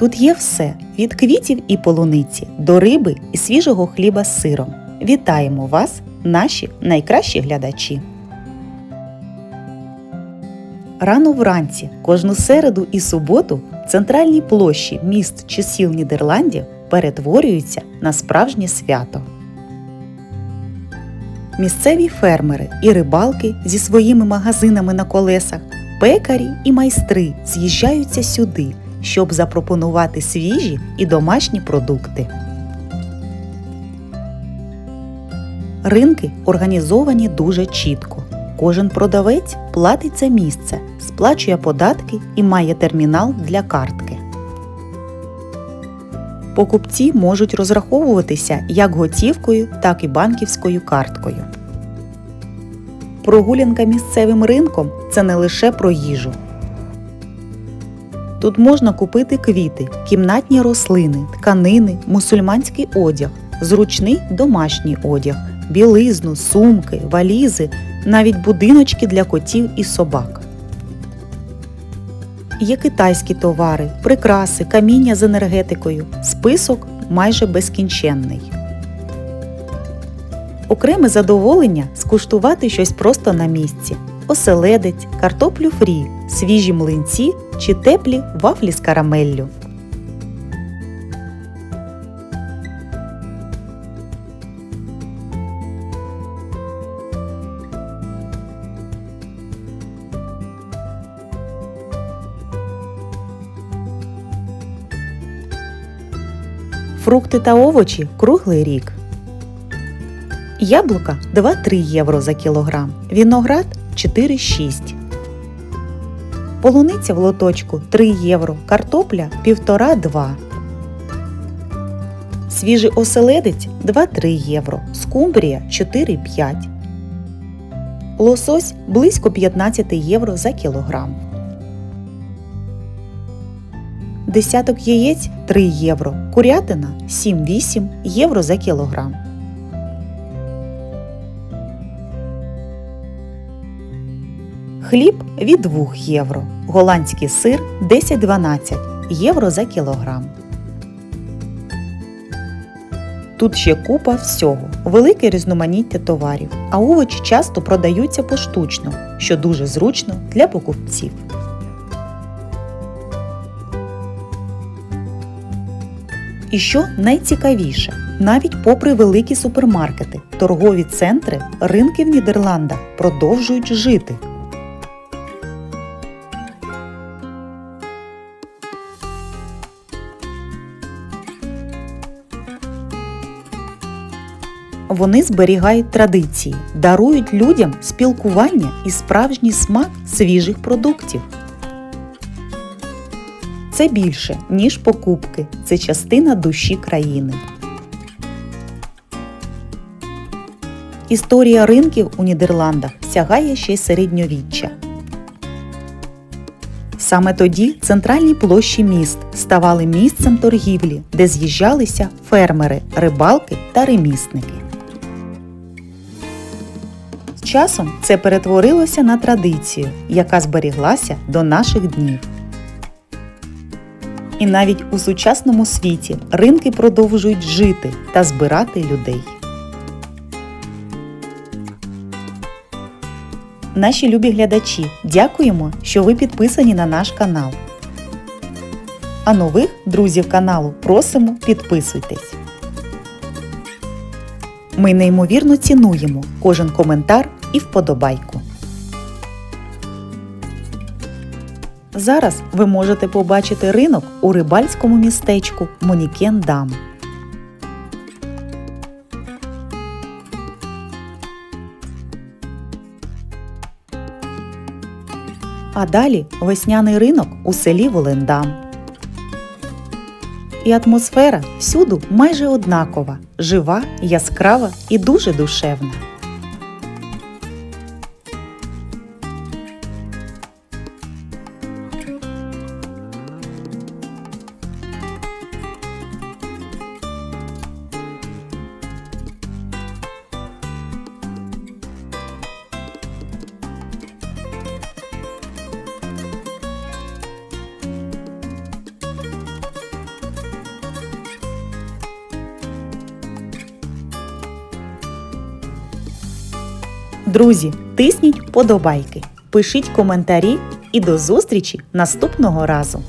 Тут є все від квітів і полуниці до риби і свіжого хліба з сиром. Вітаємо вас, наші найкращі глядачі! Рано вранці, кожну середу і суботу центральні площі міст чи сіл Нідерландів перетворюються на справжнє свято. Місцеві фермери і рибалки зі своїми магазинами на колесах, пекарі і майстри з'їжджаються сюди, щоб запропонувати свіжі і домашні продукти. Ринки організовані дуже чітко. Кожен продавець платить за місце, сплачує податки і має термінал для картки. Покупці можуть розраховуватися як готівкою, так і банківською карткою. Прогулянка місцевим ринком це не лише про їжу. Тут можна купити квіти, кімнатні рослини, тканини, мусульманський одяг, зручний домашній одяг, білизну, сумки, валізи, навіть будиночки для котів і собак. Є китайські товари, прикраси, каміння з енергетикою. Список майже безкінченний. Окреме задоволення скуштувати щось просто на місці: оселедець, картоплю фрі, свіжі млинці чи теплі вафлі з карамеллю. Фрукти та овочі круглий рік. Яблука 2-3 євро за кілограм, віноград 4-6. Полуниця в лоточку 3 євро, картопля 1,5-2. Свіжий оселедець 2-3 євро, скумбрія 4-5. Лосось близько 15 євро за кілограм. Десяток яєць 3 євро, курятина 7-8 євро за кілограм. Хліб від 2 євро, голландський сир 10-12 євро за кілограм. Тут ще купа всього, велике різноманіття товарів, а овочі часто продаються поштучно, що дуже зручно для покупців. І що найцікавіше, навіть попри великі супермаркети, торгові центри, ринки в Нідерландах продовжують жити. Вони зберігають традиції, дарують людям спілкування і справжній смак свіжих продуктів. Це більше, ніж покупки. Це частина душі країни. Історія ринків у Нідерландах сягає ще й середньовіччя. Саме тоді центральні площі міст ставали місцем торгівлі, де з'їжджалися фермери, рибалки та ремісники. Часом це перетворилося на традицію, яка зберіглася до наших днів. І навіть у сучасному світі ринки продовжують жити та збирати людей. Наші любі глядачі, дякуємо, що ви підписані на наш канал. А нових друзів каналу просимо підписуйтесь. Ми неймовірно цінуємо кожен коментар і вподобайку. Зараз ви можете побачити ринок у рибальському містечку Монікендам. А далі весняний ринок у селі Волендам. І атмосфера всюду майже однакова, жива, яскрава і дуже душевна. Друзі, тисніть подобайки, пишіть коментарі і до зустрічі наступного разу!